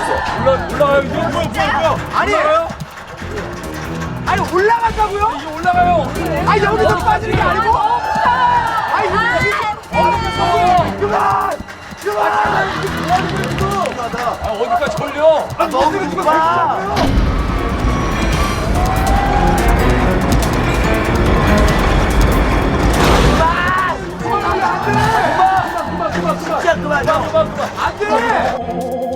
올라주세요. 올라 올라가요. 이거 뭐야 뭐야 뭐야? 아니. 올라가요? 아니 올라간다고요? 이게 올라가요. 아 여기서 빠지는 게 아니고? 아 여기 그만 그만 아 어디까지 걸려? 아 너무 그만 진짜 그만 그만 그만. 안 돼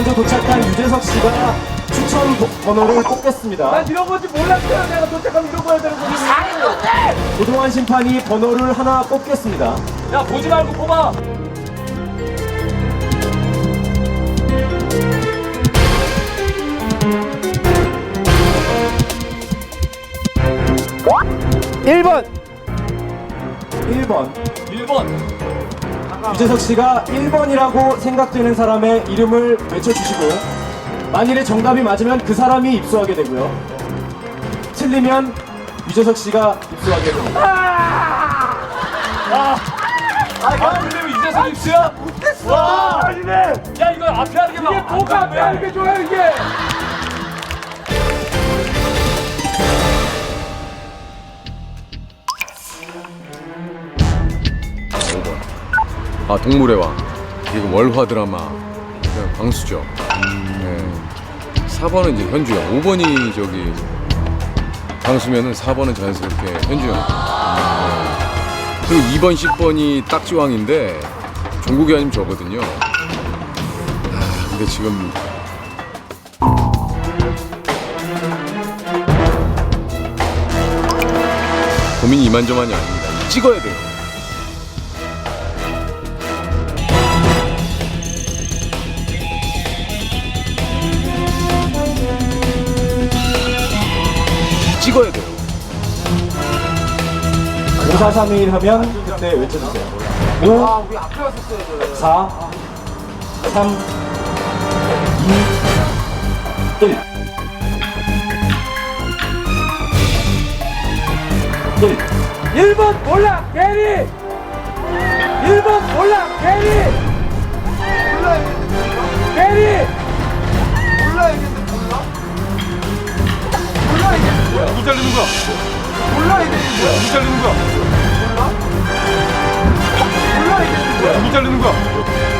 먼저 도착한 유재석 씨가 추천 보- 번호를 뽑겠습니다. 난 이런 건지 몰랐어요 내가 도착하면 이런 거 해야 되는 거지 건데 고동환 심판이 번호를 하나 뽑겠습니다. 야 보지 말고 뽑아. 일 번 1번 1번. 유재석 씨가 1번이라고 생각되는 사람의 이름을 외쳐주시고 만일에 정답이 맞으면 그 사람이 입수하게 되고요. 틀리면 유재석 씨가 입수하게 됩니다. 아 근데 왜 이제서 입수야? 와 아니네 야 이거 앞에 하는 게 이게 뭐가 앞에 하는 게 좋아요 이게 아 동물의 왕 그리고 월화 드라마. 네, 광수죠. 네. 4번은 이제 현주영. 5번이 저기 광수면은 4번은 자연스럽게 현주영. 네. 그리고 2번 10번이 딱지왕인데 종국이 아니면 저거든요. 아 근데 지금 고민이 이만저만이 아닙니다. 찍어야 돼요 찍어야 돼요. 5, 4, 3, 2, 1 하면 그때 외쳐주세요. 5, 아 우리 앞에 왔었어야 돼 4, 3, 2, 1. 1. 1번 몰라 게리! 1번 몰라 게리! 몰라 게리 거야? 몰라 이겠는데 뭐야 누구 잘리는 거야? 몰라 이겠는데 뭐야 누구 잘리는 거야?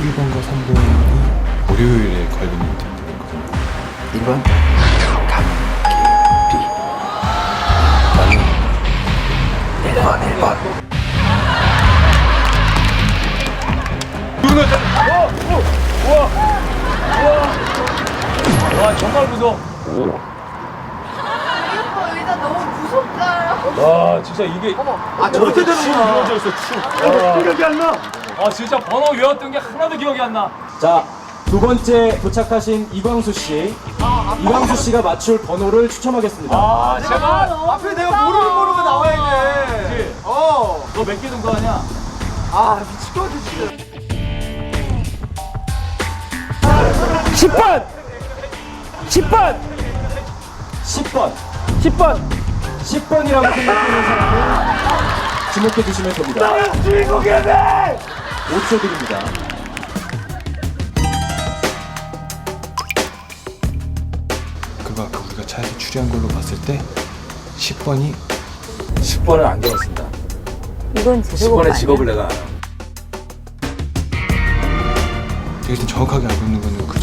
1번과 3번이 월요일에 걸리는 팀들이거든요 1번 와 정말 무서워. 의자 너무 무섭다. 와 진짜 이게 아 저렇게 되는구나 생각이 안나 아 진짜 번호 외웠던 게 하나도 기억이 안 나. 자, 두 번째 도착하신 이광수 씨. 이광수 씨가 맞출 번호를 추첨하겠습니다. 아 제발. 앞에 내가 모르는 번호가 나와야 돼 그치? 어. 너 몇개 정도 하냐? 아 미칠 것 같아 진짜 10번! 10번! 10번! 10번! 10번이라고 생각되는 사람을 지목해 주시면 됩니다. 나는 주인공이야 돼 5초 드립니다. 그거 아까 우리가 차에서 추리한 걸로 봤을 때 10번이 10번을 안경을 쓴다 이건 제대로 10번의 직업을 내가 알아 되게 정확하게 알고 있는 거는 그